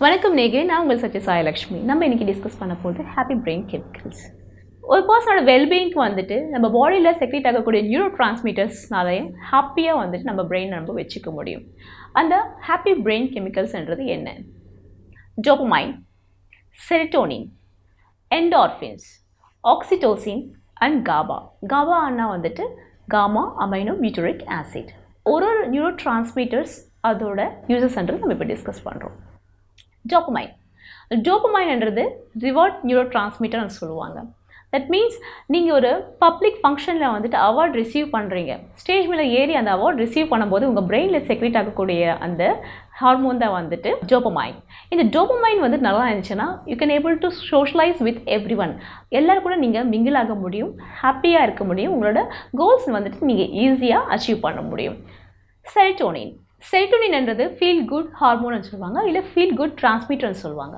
வணக்கம் நேகே நான் உங்கள் சத்ய சாயலக்ஷ்மி. நம்ம இன்னைக்கு டிஸ்கஸ் பண்ண போகிறது ஹாப்பி பிரெயின் கெமிக்கல்ஸ் ஒரு பர்சனோட வெல்பீயிங்க்கு வந்துட்டு நம்ம பாடியில் செக்ரேட் ஆகக்கூடிய நியூரோ டிரான்ஸ்மிட்டர்ஸ்னாலையும் ஹாப்பியாக வந்துட்டு நம்ம பிரெயின் நம்ம வச்சுக்க முடியும். அந்த ஹாப்பி பிரெயின் கெமிக்கல்ஸ்ன்றது என்ன? Dopamine serotonin endorphins oxytocin and GABA GABA அண்ணா வந்துட்டு காமா அமைனோ பியூட்டரிக் ஆசிட் ஒரு ஒரு நியூரோ டிரான்ஸ்மிட்டர்ஸ் அதோட யூசஸ்ன்றது நம்ம இப்போ டிஸ்கஸ் பண்ணுறோம் டோப்பமைன் டோப்பமைன்ன்றது ரிவார்ட் நியூரோ டிரான்ஸ்மிட்டர்னு சொல்லுவாங்க. தட் மீன்ஸ் நீங்கள் ஒரு பப்ளிக் ஃபங்க்ஷனில் வந்துட்டு அவார்ட் ரிசீவ் பண்ணுறீங்க ஸ்டேஜ் மேலே ஏறி அந்த அவார்ட் ரிசீவ் பண்ணும்போது உங்கள் பிரெயினில் செக்ரேட் ஆகக்கூடிய அந்த ஹார்மோன் தான் வந்துட்டு டோபமைன் இந்த டோபமைன் வந்து நல்லா இருந்துச்சுன்னா you can able to socialise with everyone எல்லோரும் கூட நீங்கள் மிங்கிள் ஆக முடியும் ஹாப்பியாக இருக்க முடியும். உங்களோட கோல்ஸ் வந்துட்டு நீங்கள் ஈஸியாக அச்சீவ் பண்ண முடியும். செரிட்டோனின் செரிட்டோனின்ன்றது ஃபீல் குட் ஹார்மோன்னு சொல்லுவாங்க. இல்லை ஃபீல் குட் டிரான்ஸ்மிட்டர்னு சொல்லுவாங்க.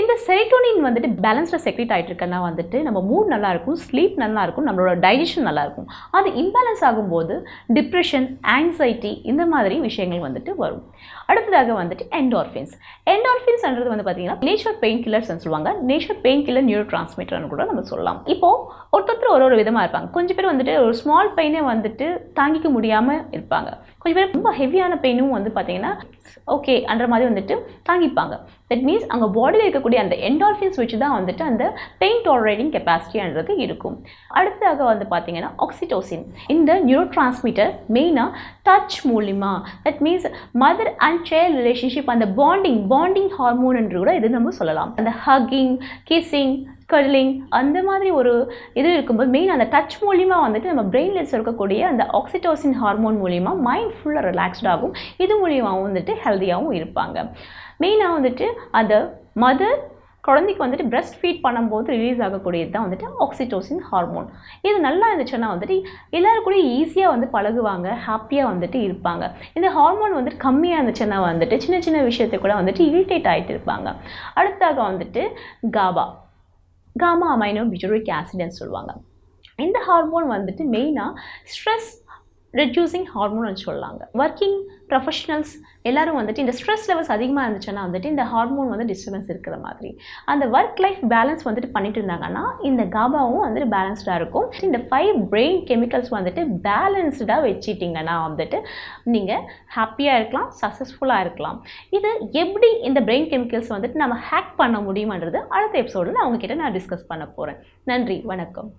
இந்த செரிட்டோனின் வந்துட்டு பேலன்ஸில் செக்ரெட் ஆகிட்டு இருக்கனா வந்துட்டு நம்ம மூட் நல்லாயிருக்கும் ஸ்லீப் நல்லாயிருக்கும் நம்மளோட டைஜஷன் நல்லாயிருக்கும் அது இம்பேலன்ஸ் ஆகும்போது டிப்ரெஷன் ஆங்ஸைட்டி இந்த மாதிரி விஷயங்கள் வந்துட்டு வரும். அடுத்ததாக வந்துட்டு என்டார்ஃபின்ஸ் என்டார்ஃபின்ஸ்ன்றது வந்து பார்த்தீங்கன்னா நேச்சர் பெயின் கில்லர்ஸ்னு சொல்லுவாங்க. நேச்சர் பெயின் கில்லர் நியூரோ டிரான்ஸ்மிட்டர்னு கூட நம்ம சொல்லலாம். இப்போது ஒருத்தர் ஒரு ஒரு விதமாக இருப்பாங்க. கொஞ்சம் பேர் வந்துட்டு ஒரு ஸ்மால் பெயினே வந்துட்டு தாங்கிக்க முடியாமல் இருப்பாங்க. கொஞ்சம் பேர் ரொம்ப ஹெவியான பெயினும் வந்து பார்த்தீங்கன்னா ஓகே அன்ற மாதிரி வந்துட்டு தாங்கிப்பாங்க. தட் மீன்ஸ் அவங்க பாடியில் இருக்கக்கூடிய அந்த என்டால்ஃபின்ஸ் வச்சு தான் வந்துட்டு அந்த பெயின் டாலரேட்டிங் கெப்பாசிட்டின்றது இருக்கும். அடுத்ததாக வந்து பார்த்தீங்கன்னா ஆக்சிடோசின் இந்த நியூரோ டிரான்ஸ்மிட்டர் மெயினாக டச் மூலிமா that means mother and child relationship அந்த பாண்டிங் பாண்டிங் ஹார்மோன் என்று கூட இது நம்ம சொல்லலாம். அந்த ஹக்கிங் கிஸ்ஸிங் கடலிங் அந்த மாதிரி ஒரு இது இருக்கும்போது மெயின் அந்த டச் மூலிமா வந்துட்டு நம்ம பிரெயின்லெஸ் இருக்கக்கூடிய அந்த ஆக்சிடோசின் ஹார்மோன் மூலிமா மைண்ட் ஃபுல்லாக ரிலாக்ஸ்டாகும் இது மூலியமாகவும் வந்துட்டு ஹெல்த்தியாகவும் இருப்பாங்க. மெயினாக வந்துட்டு அந்த மதர் குழந்தைக்கு வந்துட்டு பிரஸ்ட் ஃபீட் பண்ணும்போது ரிலீஸ் ஆகக்கூடியது தான் வந்துட்டு ஆக்சிடோசின் ஹார்மோன் இது நல்லா இருந்துச்சுன்னா வந்துட்டு எல்லோரும் கூட ஈஸியாக வந்து பழகுவாங்க ஹாப்பியாக வந்துட்டு இருப்பாங்க. இந்த ஹார்மோன் வந்துட்டு கம்மியாக இருந்துச்சுன்னா வந்துட்டு சின்ன சின்ன விஷயத்தை கூட வந்துட்டு இரிட்டேட் ஆகிட்டு இருப்பாங்க. அடுத்தாக வந்துட்டு காபா காமா அமைனோ பியூட்டரிக் ஆசிட்னு சொல்லுவாங்க. இந்த ஹார்மோன் வந்துட்டு மெயினாக ஸ்ட்ரெஸ் ரெடியூசிங் ஹார்மோன்னு சொல்லலாங்க ஒர்க்கிங் ப்ரொஃபஷனல்ஸ் எல்லோரும் வந்துட்டு இந்த ஸ்ட்ரெஸ் லெவல்ஸ் அதிகமாக இருந்துச்சுன்னா வந்துட்டு இந்த ஹார்மோன் வந்து டிஸ்டர்பன்ஸ் இருக்கிற மாதிரி. அந்த ஒர்க் லைஃப் பேலன்ஸ் வந்துட்டு பண்ணிட்டு இருந்தாங்கன்னா இந்த காபாவும் வந்துட்டு பேலன்ஸ்டாக இருக்கும். இந்த ஃபைவ் பிரெயின் கெமிக்கல்ஸ் வந்துட்டு பேலன்ஸ்டாக வச்சிட்டிங்கன்னா வந்துட்டு நீங்கள் ஹாப்பியாக இருக்கலாம் சக்ஸஸ்ஃபுல்லாக இருக்கலாம். இது எப்படி இந்த பிரெயின் கெமிக்கல்ஸ் வந்துட்டு நம்ம ஹேக் பண்ண முடியுமன்றது அடுத்த எபிசோடில் நான் உங்ககிட்ட நான் டிஸ்கஸ் பண்ண போகிறேன் நன்றி வணக்கம்.